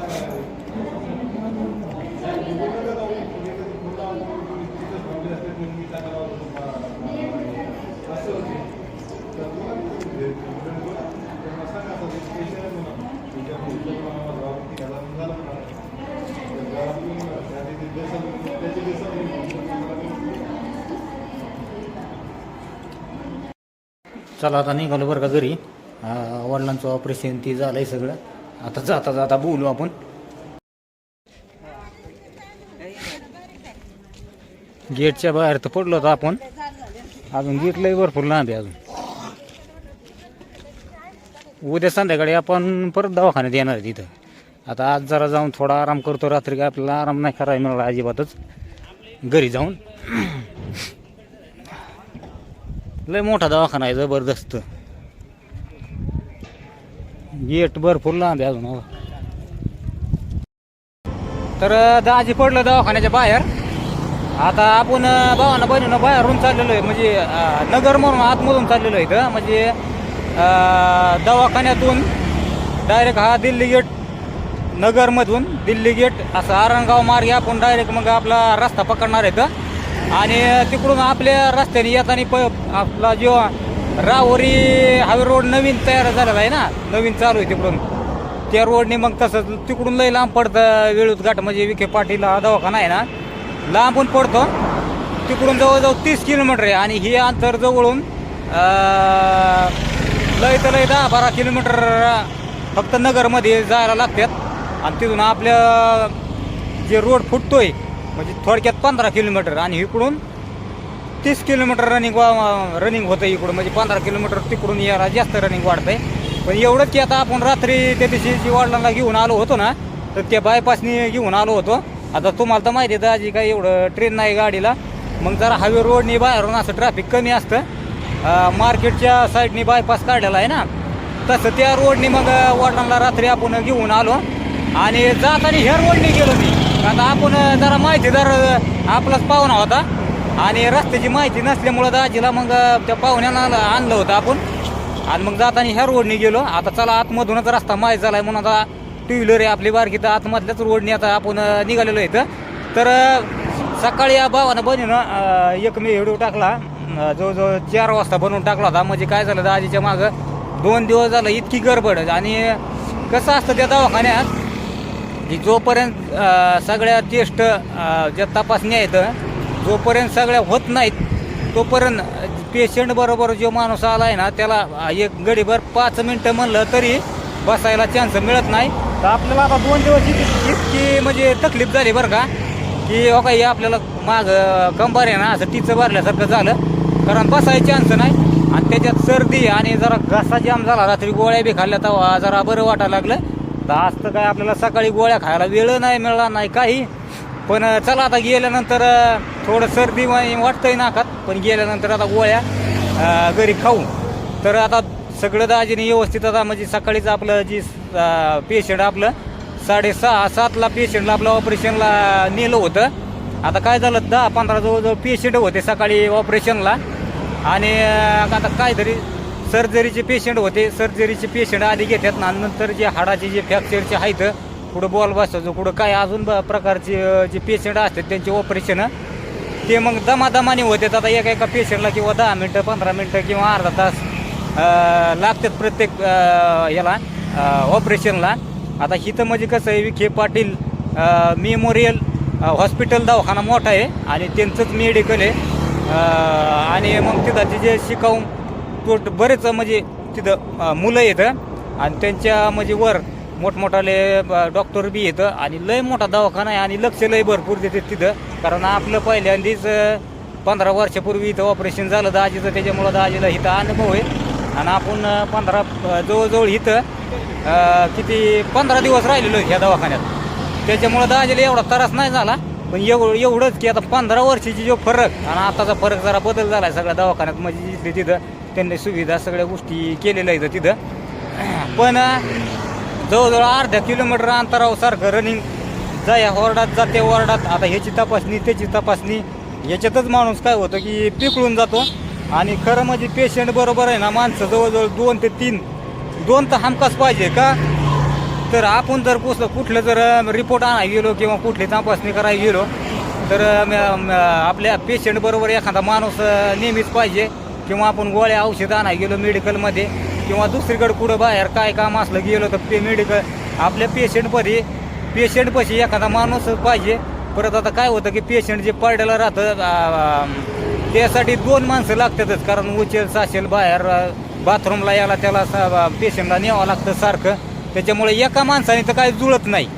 Thank you. चला आता निघालो बरं का घरी. वडिलांचं ऑपरेशन ती झालंय सगळं. आता जाता जाता बोलू आपण. गेटच्या बाहेर तर पडलो होतो आपण. अजून गेट लय भरपूर लांब आहे अजून. उद्या संध्याकाळी आपण परत दवाखान्यात येणार आहे तिथं. आता आज जरा जाऊन थोडा आराम करतो. रात्री काय आपल्याला आराम नाही करायला मिळाला अजिबातच. घरी जाऊन. लय मोठा दवाखाना आहे जबरदस्त. गेट भरपूर लांब आहे अजून हो. तर दाजी पडलं दवाखान्याच्या बाहेर. आता आपण अं, भावानं बहिणीनं बाहेरून चाललेलो आहे म्हणजे नगर म्हणून आतमधून चाललेलो आहे इथं. म्हणजे दवाखान्यातून डायरेक्ट हा दिल्ली गेट नगरमधून दिल्ली गेट असं आरणगाव मार्गे आपण डायरेक्ट मग आपला रस्ता पकडणार आहे आणि तिकडून आपल्या रस्त्याने येताना प आपला जो रावरी हायवे रोड नवीन तयार झालेला आहे ना नवीन चालू आहे तिकडून. त्या रोडने मग तसंच तिकडून लई लांब पडतं वेळूत घाट म्हणजे विखे पाटील हा दवाखाना आहे ना लांबून पडतो. तिकडून जवळजवळ तीस किलोमीटर आहे आणि हे अंतर जवळून लय तर लय दहा बारा किलोमीटर फक्त नगरमध्ये जायला लागतात. आणि तिथून आपल्या जे रोड फुटतोय म्हणजे थोडक्यात पंधरा किलोमीटर आणि इकडून तीस किलोमीटर रनिंग रनिंग होतं इकडून. म्हणजे पंधरा किलोमीटर तिकडून यायला जास्त रनिंग वाढतंय. पण एवढंच की आता आपण रात्री त्या दिवशी जी वडिलांना घेऊन आलो होतो ना तर त्या बायपासनी घेऊन आलो होतो. आता तुम्हाला तर माहिती आहे दाजी काय एवढं ट्रेन नाही गाडीला. मग जरा हायवे रोडनी बाहेरून असं ट्रॅफिक कमी असतं. मार्केटच्या साईडनी बायपास काढलेला आहे ना. तसं त्या रोडनी मग वाडलांना रात्री आपण घेऊन आलो. आणि जाताना ह्या रोडनी गेलो मी. आता आपण जरा माहितीदार आपलाच पाहुणा होता आणि रस्त्याची माहिती नसल्यामुळं दाजीला मग त्या पाहुण्याला आणलं होतं आपण. आणि मग जाताना ह्या रोडने गेलो. आता चला आतमधूनच रस्ता माहीत झालाय म्हणून आता टू व्हीलर आहे आपली बारकी तर आतमधल्याच रोडनी आता आपण निघालेलो आहे इथं. तर सकाळी या भावानं बहिणीनं एक मी व्हिडिओ टाकला. जवळजवळ चार वाजता बनवून टाकला होता. म्हणजे काय झालं दाजीच्या मागं दोन दिवस झालं इतकी गडबड. आणि कसं असतं त्या दवाखान्यात की जोपर्यंत सगळ्या टेस्ट ज्या तपासण्या आहेत जोपर्यंत सगळ्या होत नाहीत तोपर्यंत पेशंट बरोबर जो माणूस आला आहे ना त्याला एक गडीभर पाच मिनटं म्हणलं तरी बसायला चान्स मिळत नाही. तर आपल्याला आता दोन दिवस इतकी इतकी म्हणजे तकलीफ झाली बरं का की हो काही आपल्याला माग कंबार आहे ना असं टीचं भरल्यासारखं झालं. कारण बसायला चान्स नाही. आणि त्याच्यात सर्दी आणि जरा घसा जाम झाला रात्री गोळ्या बी खाल्ल्या तेव्हा जरा बरं वाटायला लागलं. तर आज तर काय आपल्याला सकाळी गोळ्या खायला वेळ नाही मिळाला नाही काही. पण चला आता गेल्यानंतर थोडं सर्दी वाटतंय नाकात पण गेल्यानंतर आता गोळ्या घरी खाऊ. तर आता सगळं दाजीने व्यवस्थित आता म्हणजे सकाळीच आपलं जी पेशंट आपलं साडेसहा सातला पेशंटला आपलं ऑपरेशनला नेलं होतं. आता काय झालं दहा पंधरा जवळजवळ पेशंट होते सकाळी ऑपरेशनला आणि अं, आता काहीतरी सर्जरीचे पेशंट होते. सर्जरीचे पेशंट आधी घेतात ना नंतर जे हाडाचे जे फ्रॅक्चरचे आहेत कुठं बॉल बसायचं कुठं काय अजून ब- प्रकारचे जे पेशंट असतात त्यांचे ऑपरेशन ते मग दमादमाने होते. आता एका एका पेशंटला किंवा दहा मिनटं पंधरा मिनटं किंवा अर्धा तास लागतात प्रत्येक याला ऑपरेशनला आता इथं म्हणजे कसं आहे विखे पाटील मेमोरियल हॉस्पिटल दवाखाना मोठा आहे आणि त्यांचंच मेडिकल आहे. आणि मग तिथं जे शिकाऊ तो बरेच म्हणजे तिथं मुलं येतं आणि त्यांच्या म्हणजे वर मोठमोठाले डॉक्टर बी येतं आणि लय मोठा दवाखाना आहे आणि लक्ष लय भरपूर देते तिथं. कारण आपलं पहिल्यांदीच पंधरा वर्षापूर्वी इथं ऑपरेशन झालं दाजीचं त्याच्यामुळं दाजीला इथं अनुभव आहे. आणि आपण पंधरा जवळजवळ इथं किती पंधरा दिवस राहिलेलो ह्या दवाखान्यात. त्याच्यामुळं दाजीला एवढा त्रास नाही झाला पण एवढं एवढंच की आता पंधरा वर्षाची जो फरक आणि आताचा फरक जरा बदल झाला आहे सगळ्या दवाखान्यात म्हणजे तिथं. त्यांनी सुविधा सगळ्या गोष्टी केलेल्या आहेत तिथं. पण जवळजवळ अर्ध्या किलोमीटर अंतरावर सारखं रनिंग जा या वॉर्डात जा त्या वॉर्डात. आता ह्याची तपासणी त्याची तपासणी. याच्यातच माणूस काय होतं की पिकळून जातो. आणि खरं म्हणजे पेशंट बरोबर आहे ना माणसं जवळजवळ दोन ते तीन दोन तर हमखास पाहिजे का? तर आपण जर कुठलं कुठलं जर रिपोर्ट आणायला गेलो किंवा कुठली तपासणी करायला गेलो तर म- आपल्या पेशंट बरोबर एखादा माणूस नेहमीच पाहिजे. किंवा आपण गोळ्या औषध आणायला गेलो मेडिकलमध्ये किंवा दुसरीकडे कुठं बाहेर काय काम असलं गेलो तर ते मेडिकल आपल्या पेशंटमध्ये पेशंटपाशी एखादा माणूस पाहिजे. परत आता काय होतं की पेशंट जे पडलेलं राहतं त्यासाठी दोन माणसं लागतातच. कारण उचल साचेल बाहेर बाथरूमला यायला त्याला पेशंटला न्यावं लागतं सारखं. त्याच्यामुळे एका माणसाने तर काही जुळत नाही.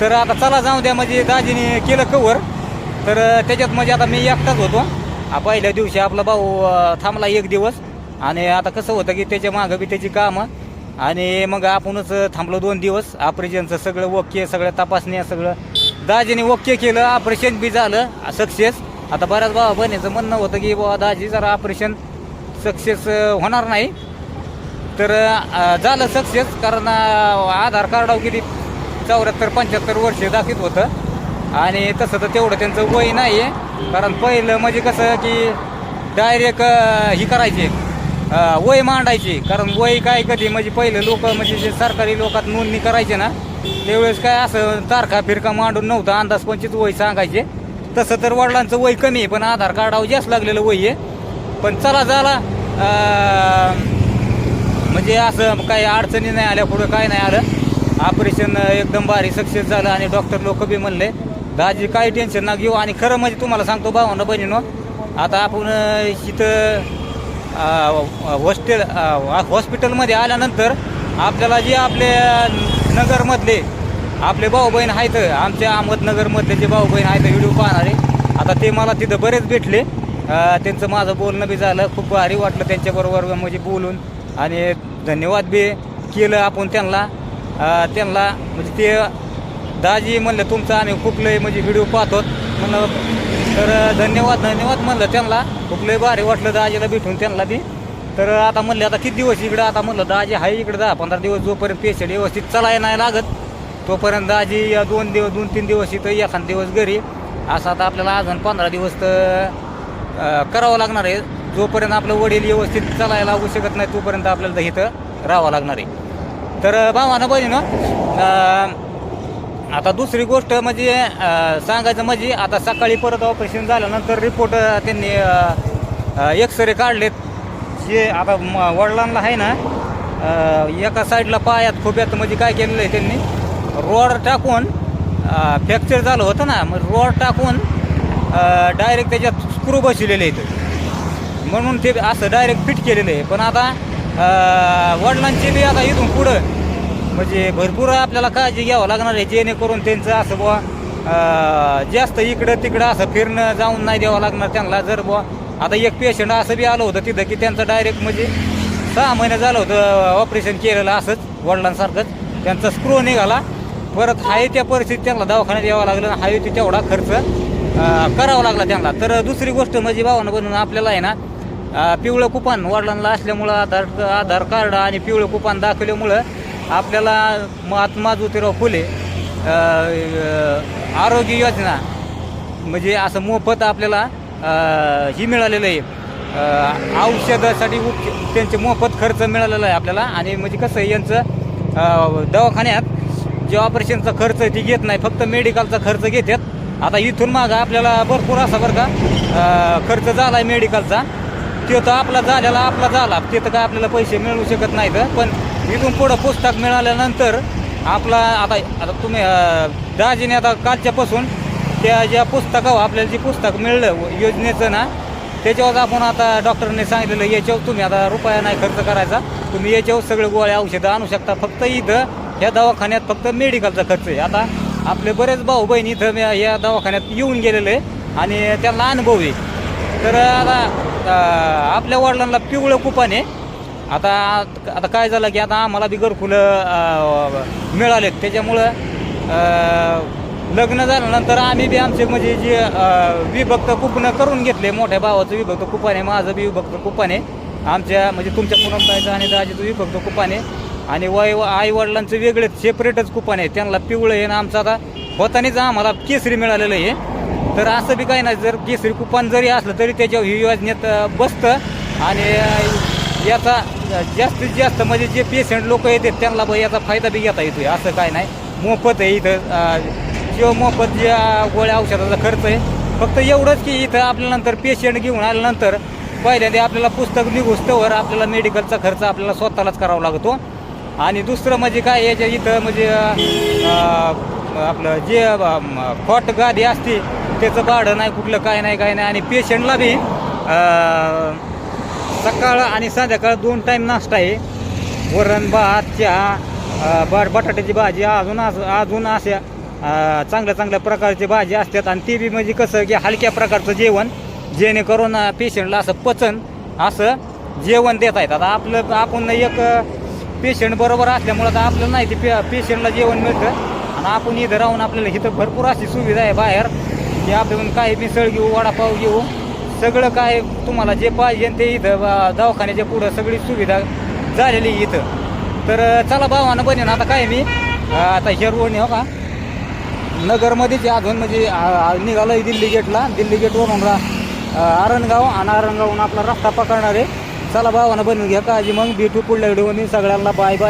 तर आता चला जाऊ द्या म्हणजे दाजीने केलं कवर तर त्याच्यात म्हणजे आता मी एकटाच होतो. आ, पहिल्या दिवशी आपला भाऊ अ, थांबला एक दिवस. आणि आता कसं होतं की त्याच्या मागं बी त्याची कामं. आणि मग आपणच थांबलो दोन दिवस. ऑपरेशनचं सगळं ओके सगळं तपासण्या सगळं. दाजीने ओके केलं ऑपरेशन बी झालं. सक्सेस. आता बऱ्याच भावा बहिणीचं म्हणणं होतं की बाबा दाजी जरा ऑपरेशन सक्सेस होणार नाही. तर अ, झालं सक्सेस. कारण अ, आधार कार्डावर किती चौऱ्याहत्तर पंच्याहत्तर वर्ष दाखवत होतं. आणि तसं तर तेवढं त्यांचं वय नाही आहे कारण पहिलं म्हणजे कसं की डायरेक्ट ही करायची वय मांडायची. कारण वय काय कधी म्हणजे पहिलं लोक म्हणजे जे सरकारी लोकात नोंदणी करायचे ना त्यावेळेस काय असं तारखा फिरका मांडून नव्हतं अंदाज पंचित वय सांगायचे. तसं तर वडिलांचं वय कमी आहे पण आधार कार्डावर जास्त लागलेलं वय आहे. पण चला झाला म्हणजे असं काही अडचणी नाही आल्या पुढं काय नाही आलं. ऑपरेशन एकदम भारी सक्सेस झालं आणि डॉक्टर लोक बी म्हणले दाजी काही टेन्शन ना घेऊ. आणि खरं म्हणजे तुम्हाला सांगतो भावांना बहिणीनो आता आपण इथं हॉस्टेल हॉस्पिटलमध्ये आल्यानंतर आपल्याला जे आपले नगरमधले आपले भाऊ बहीण आहेत आमच्या अहमदनगरमधले जे भाऊ बहीण आहेत व्हिडिओ पाहणारे आता ते मला तिथं बरेच भेटले. त्यांचं माझं बोलणं बी झालं खूप भारी वाटलं त्यांच्याबरोबर म्हणजे बोलून. आणि धन्यवाद बी केलं आपण त्यांना. त्यांना म्हणजे ते दाजी म्हणलं तुमचं आम्ही खूप लय म्हणजे व्हिडिओ पाहतो. म्हणलं तर धन्यवाद धन्यवाद म्हणलं त्यांना. खूप लय भारी वाटलं दाजीला भेटून त्यांना ती तर आता म्हणले आता किती दिवस इकडं? आता म्हणलं दाजी आहे इकडे दहा पंधरा दिवस जोपर्यंत पेशंट व्यवस्थित चालाय नाही लागत तोपर्यंत दाजी या दोन दिवस दोन तीन दिवस इथं एखाद दिवस घरी. असं आता आपल्याला अजून पंधरा दिवस तर करावं लागणार आहे. जोपर्यंत आपलं वडील व्यवस्थित चालायला लागू शकत नाही तोपर्यंत आपल्याला इथं राहावं लागणार आहे. तर भावानं बहिणीनं आता दुसरी गोष्ट म्हणजे सांगायचं म्हणजे आता सकाळी परत ऑपरेशन झाल्यानंतर रिपोर्ट त्यांनी एक्सरे काढलेत. जे आता म- वडिलांना आहे ना एका साईडला पायात खोब्यात म्हणजे काय केलेलं आहे त्यांनी? रोड टाकून फ्रॅक्चर झालं होतं ना मग रोड टाकून डायरेक्ट त्याच्यात स्क्रू बसलेले आहेत. म्हणून ते असं डायरेक्ट फिट केलेलं आहे. पण आता वडिलांची वडिलांचे बी आता इथून पुढं म्हणजे भरपूर आपल्याला काळजी घ्यावं लागणार आहे जेणेकरून त्यांचं असं बुवा जास्त इकडं तिकडं असं फिरणं जाऊन नाही द्यावं लागणार त्यांना जर बुवा. आता एक पेशंट असं बी आलं होतं तिथं की त्यांचं डायरेक्ट म्हणजे सहा महिने झालं होतं ऑपरेशन केलेलं असंच वडिलांसारखंच. त्यांचा स्क्रू निघाला. परत हाय त्या परिस्थितीत त्यांना दवाखान्यात यावं लागलं हाय ते तेवढा खर्च करावा लागला त्यांना. तर दुसरी गोष्ट म्हणजे भावानं बनवून आपल्याला आहे ना पिवळं कुपान वडिलांना असल्यामुळं आधार आधार कार्ड आणि पिवळं कुपान दाखवल्यामुळं आपल्याला महात्मा ज्योतिराव फुले आरोग्य योजना म्हणजे असं मोफत आपल्याला ही मिळालेलं आहे. औषधासाठी उप त्यांचे मोफत खर्च मिळालेला आहे आपल्याला. आणि म्हणजे कसं आहे यांचं दवाखान्यात जे ऑपरेशनचा खर्च आहे ती घेत नाही. फक्त मेडिकलचा खर्च घेतात. आता इथून मागं आपल्याला भरपूर असा बरं का खर्च झाला आहे मेडिकलचा. ते तर आपला झालेला आपला झाला. ते तर काय आपल्याला पैसे मिळू शकत नाहीत. पण इथून पुढं पुस्तक मिळाल्यानंतर आपला आता आता तुम्ही दाजीने आता कालच्यापासून त्या ज्या पुस्तकावर आपल्याला जे पुस्तक मिळलं योजनेचं ना त्याच्यावर आपण आता डॉक्टरने सांगितलेलं याच्यावर तुम्ही आता रुपया नाही खर्च करायचा. तुम्ही याच्यावर सगळे गोळ्या औषधं आणू शकता. फक्त इथं ह्या दवाखान्यात फक्त मेडिकलचा खर्च आहे. आता आपले बरेच भाऊ बहीण इथं या- दवाखान्यात येऊन गेलेले आहे आणि त्यांना अनुभव आहे. तर आता आपल्या वडिलांना पिवळं कुपाने आता आता काय झालं की आता आम्हाला बी फुलं मिळालेत. त्याच्यामुळं लग्न झाल्यानंतर आम्ही बी आमचे म्हणजे जे विभक्त कुपनं करून घेतले. मोठ्या भावाचं विभक्त कुपाने माझं बी विभक्त कुपाने. आमच्या म्हणजे तुमच्या पुनमताईचं आणि दाजीचं विभक्त कुपाने. आणि वय आई वडिलांचं वेगळेच सेपरेटच कुपाने. त्यांना पिवळं आहे ना आमचं आता. होतानीच आम्हाला केसरी मिळालेलं आहे. तर असं बी काही नाही. जर केसरी कुपन जरी असलं तरी त्याच्यावर ही योजनेत बसतं. आणि याचा जास्तीत जास्त म्हणजे जे पेशंट लोक येतात त्यांना बा याचा फायदा बी घेता येतो आहे असं काय नाही. मोफत आहे इथं जो मोफत जे गोळ्या औषधाचा खर्च आहे फक्त एवढंच की इथं आपल्यानंतर पेशंट घेऊन आल्यानंतर पहिल्यांदा आपल्याला पुस्तक निघोस्तवर आपल्याला मेडिकलचा खर्च आपल्याला स्वतःलाच करावा लागतो. आणि दुसरं म्हणजे काय याच्या इथं म्हणजे आपलं जे फॉट गादी असते त्याचं भाडं नाही कुठलं काय नाही काय नाही. आणि पेशंटला बी सकाळ आणि संध्याकाळ दोन टाईम नाश्ता आहे. वरण भात चहा बट बाट बटाट्याची भाजी अजून असं अजून अशा चांगल्या चांगल्या प्रकारची भाजी असतात. आणि ती बी म्हणजे कसं की हलक्या प्रकारचं जेवण जेणेकरून पेशंटला असं पचन असं जेवण देत आहेत आता आपलं आपण एक पेशंट बरोबर असल्यामुळं आता आपलं नाही ते पे पेशंटला जेवण मिळतं. आणि आपण इथं राहून आपल्याला इथं भरपूर अशी सुविधा आहे बाहेर की आपण काही मिसळ घेऊ वडापाव घेऊ सगळं काय तुम्हाला जे पाहिजे ते इथं दवाखान्याच्या पुढं सगळी सुविधा झालेली आहे इथं. तर चला भावानं बनेन. आता काय मी आता हेरवणी हो का नगरमध्येच अजून म्हणजे निघालं दिल्ली गेटला. दिल्ली गेटवरून रा आरणगाव आणि आरणगावहून आपला रस्ता पकडणार आहे. चला भावानं बनवून घ्या काळजी मग. भेटू पुढल्या व्हिडिओ सगळ्यांना बाय बाय.